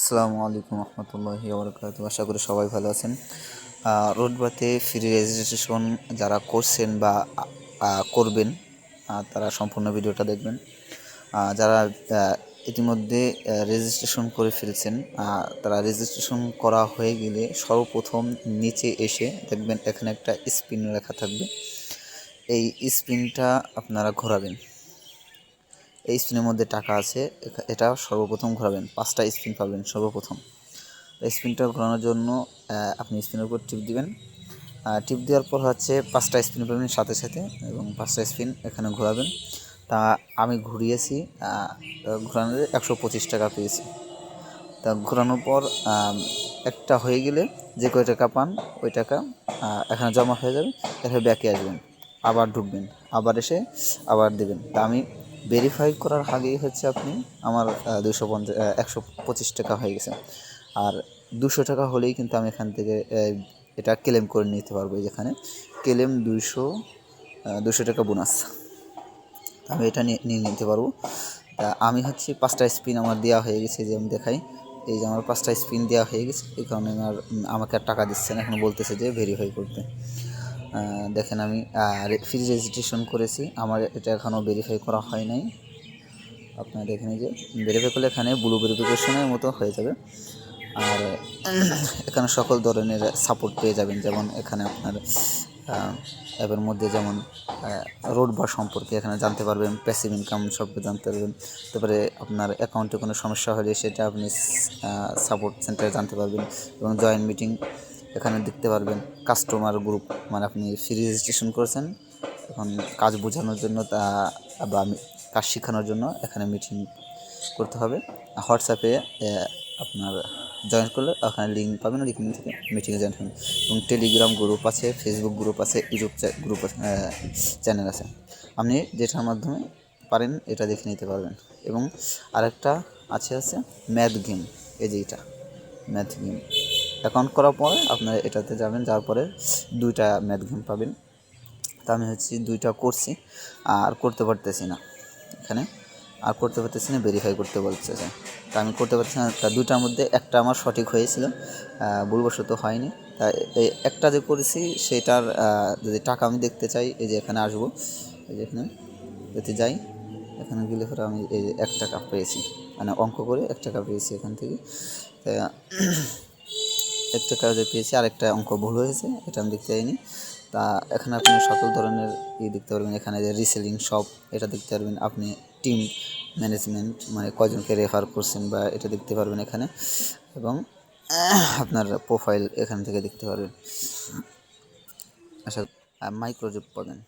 আসসালামু আলাইকুম রহমতুল্লাহি বরকাত আশা করি সবাই ভালো আছেন। রোডবাতে ফ্রি রেজিস্ট্রেশন যারা করছেন বা করবেন তারা সম্পূর্ণ ভিডিওটা দেখবেন। যারা ইতিমধ্যে রেজিস্ট্রেশন করে ফেলছেন তারা রেজিস্ট্রেশন করা হয়ে গেলে সর্বপ্রথম নিচে এসে দেখবেন এখানে একটা স্পিন লেখা থাকবে। এই স্পিনটা আপনারা ঘোরাবেন। এই স্পিনের মধ্যে টাকা আছে এটা সর্বপ্রথম ঘোরাবেন, পাঁচটা স্পিন পাবেন সর্বপ্রথম। এই স্পিনটা ঘোরানোর জন্য আপনি স্পিনের উপর টিপ দিবেন। টিপ দেওয়ার পর হচ্ছে পাঁচটা স্পিন পাবেন সাথে সাথে, এবং পাঁচটা স্পিন এখানে ঘোরাবেন। তা আমি ঘুরিয়েছি ঘোরানোর একশো পঁচিশ টাকা পেয়েছি। তা ঘোরানোর পর একটা হয়ে গেলে যে কয় টাকা পান, ওই টাকা এখানে জমা হয়ে যাবে এখানে ব্যাকে আসবেন, আবার ঢুকবেন, আবার এসে আবার দেবেন। তা আমি ভেরিফাই করার আগেই হচ্ছে আপনি আমার দুশো পঞ্চাশ একশো পঁচিশ টাকা হয়ে গেছে। আর দুশো টাকা হলেই কিন্তু আমি এখান থেকে এটা ক্লেম করে নিতে পারব যেখানে। ক্লেম দুইশো দুশো টাকা বোনাস আমি এটা নিয়ে নিতে পারব। তা আমি হচ্ছে পাঁচটা স্পিন আমার দেওয়া হয়ে গেছে যে আমি দেখাই। এই যে আমার পাঁচটা স্পিন দেওয়া হয়ে গেছে, এই কারণে আমার আমাকে আর টাকা দিচ্ছে না, এখন বলতেছে যে ভেরিফাই করতে। দেখেন আমি ফ্রি রেজিস্ট্রেশন করেছি। আমার এটা এখনও ভেরিফাই করা হয় নাই। আপনারা দেখেন যে ভেরিফাই করলে এখানে ব্লু ভেরিফিকেশনের মতো হয়ে যাবে। আর এখানে সকল ধরনের সাপোর্ট পেয়ে যাবেন। যেমন এখানে আপনার অ্যাপের মধ্যে যেমন রোড বা সম্পর্কে এখানে জানতে পারবেন প্যাসিভ ইনকাম সম্পর্কে জানতে পারবেন। তারপরে আপনার অ্যাকাউন্টে কোনো সমস্যা হলে সেটা আপনি সাপোর্ট সেন্টারে জানতে পারবেন। এবং জয়েন্ট মিটিং এখানে দেখতে পারবেন কাস্টমার গ্রুপ মানে আপনি ফ্রি রেজিস্ট্রেশন করেছেন। এখন কাজ বোঝানোর জন্য তা, বা কাজ শেখানোর জন্য এখানে মিটিং করতে হবে। হোয়াটসঅ্যাপে আপনার জয়েন করলে ওখানে লিঙ্ক পাবেন লিঙ্ক থেকে মিটিংয়ে জয়েন হবেন। এবং টেলিগ্রাম গ্রুপ আছে ফেসবুক গ্রুপ আছে ইউটিউব গ্রুপ আছে চ্যানেল আছে। আপনি যেটার মাধ্যমে পারেন এটা দেখে নিতে পারবেন। এবং আরেকটা আছে আছে ম্যাথ গেম এই যে এটা ম্যাথ গেম অ্যাকাউন্ট করার পরে আপনারা এটাতে যাবেন, যাওয়ার পরে দুইটা ম্যাথ গেম পাবেন। তা আমি হচ্ছে দুইটা করছি, আর করতে পারতেছি না। এখানে আর করতে পারতেছি না ভেরিফাই করতে বলছে তা আমি করতে পারছি না, তা দুইটার মধ্যে একটা আমার সঠিক হয়েছিল ভুলবশত হয়নি। তা এই একটা যে করেছি, সেটার যদি টাকা আমি দেখতে চাই, এই যে এখানে আসব, এই যে এখানে যদি যাই, এখানে গেলে পরে আমি এই যে এক টাকা পেয়েছি। মানে অঙ্ক করে এক টাকা পেয়েছি এখান থেকে। তা এক কাজে পেয়েছি, আরেকটা অঙ্ক ভুল হয়েছে, এটা আমি দেখতে পাইনি। তা এখানে আপনি সকল ধরনের ই দেখতে পারবেন, এখানে যে রিসেলিং শপ এটা দেখতে পারবেন। আপনি টিম ম্যানেজমেন্ট মানে কয়জনকে রেফার করছেন বা এটা দেখতে পারবেন এখানে। এবং আপনার প্রোফাইল এখান থেকে দেখতে পারবেন। আচ্ছা মাইক্রোজব পাবেন।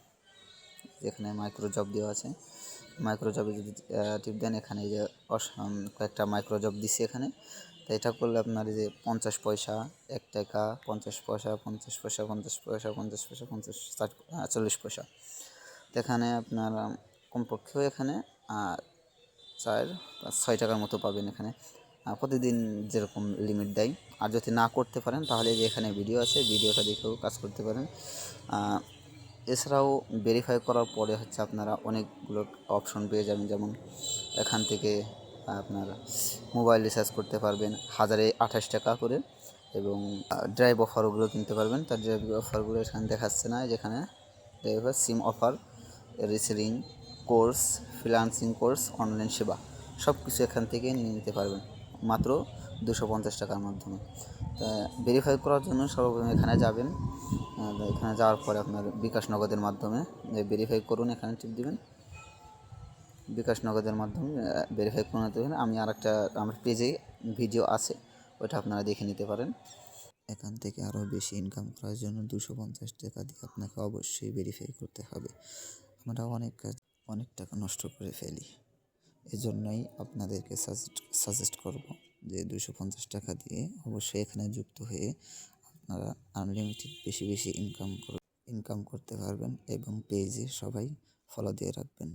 এখানে মাইক্রোজব দেওয়া আছে। মাইক্রোজবে যদি টিপ দেন, এখানে যে কয়েকটা মাইক্রো জব দিচ্ছে এখানে। তো এটা করলে আপনার যে পঞ্চাশ পয়সা, এক টাকা, পঞ্চাশ পয়সা পঞ্চাশ পয়সা পঞ্চাশ পয়সা পঞ্চাশ পয়সা, পঞ্চাশ, ষাট চল্লিশ পয়সা। তো এখানে আপনার কমপক্ষেও এখানে চার ছয় টাকার মতো পাবেন এখানে। প্রতিদিন যেরকম লিমিট দেয়। আর যদি না করতে পারেন, তাহলে যে এখানে ভিডিও আছে ভিডিওটা দেখেও কাজ করতে পারেন। এছাড়াও ভেরিফাই করার পরে হচ্ছে আপনারা অনেকগুলো অপশন পেয়ে যাবেন। যেমন এখান থেকে আপনার মোবাইল রিচার্জ করতে পারবেন হাজারে আঠাশ টাকা করে এবং ড্রাইভ অফারগুলো কিনতে পারবেন। তার ড্রাইভ অফারগুলো এখানে দেখাচ্ছে না যেখানে driver SIM offer reselling course freelancing course online সেবা সব কিছু এখান থেকে নিয়ে নিতে পারবেন। মাত্র দুশো পঞ্চাশ টাকার মাধ্যমে। তা ভেরিফাই করার জন্য সর্বপ্রথম এখানে যাবেন। এখানে যাওয়ার পরে আপনার বিকাশ নগদের মাধ্যমে ভেরিফাই করুন, এখানে টিপ দিবেন। বিকাশ নগদের মাধ্যমে ভেরিফাই করে নিতে পারেন। আমি আর একটা আমার পেজে ভিডিও আছে, ওটা আপনারা দেখে নিতে পারেন। এখান থেকে আরও বেশি ইনকাম করার জন্য দুশো পঞ্চাশ টাকা দিয়ে আপনাকে অবশ্যই ভেরিফাই করতে হবে। আমরা অনেক কাজ, অনেক টাকা নষ্ট করে ফেলি। এজন্যই আপনাদেরকে সাজেস্ট সাজেস্ট করব যে দুশো পঞ্চাশ টাকা দিয়ে অবশ্যই এখানে যুক্ত হয়ে আপনারা আনলিমিটেড বেশি বেশি ইনকাম ইনকাম করতে পারবেন এবং পেজে সবাই ফলো দিয়ে রাখবেন।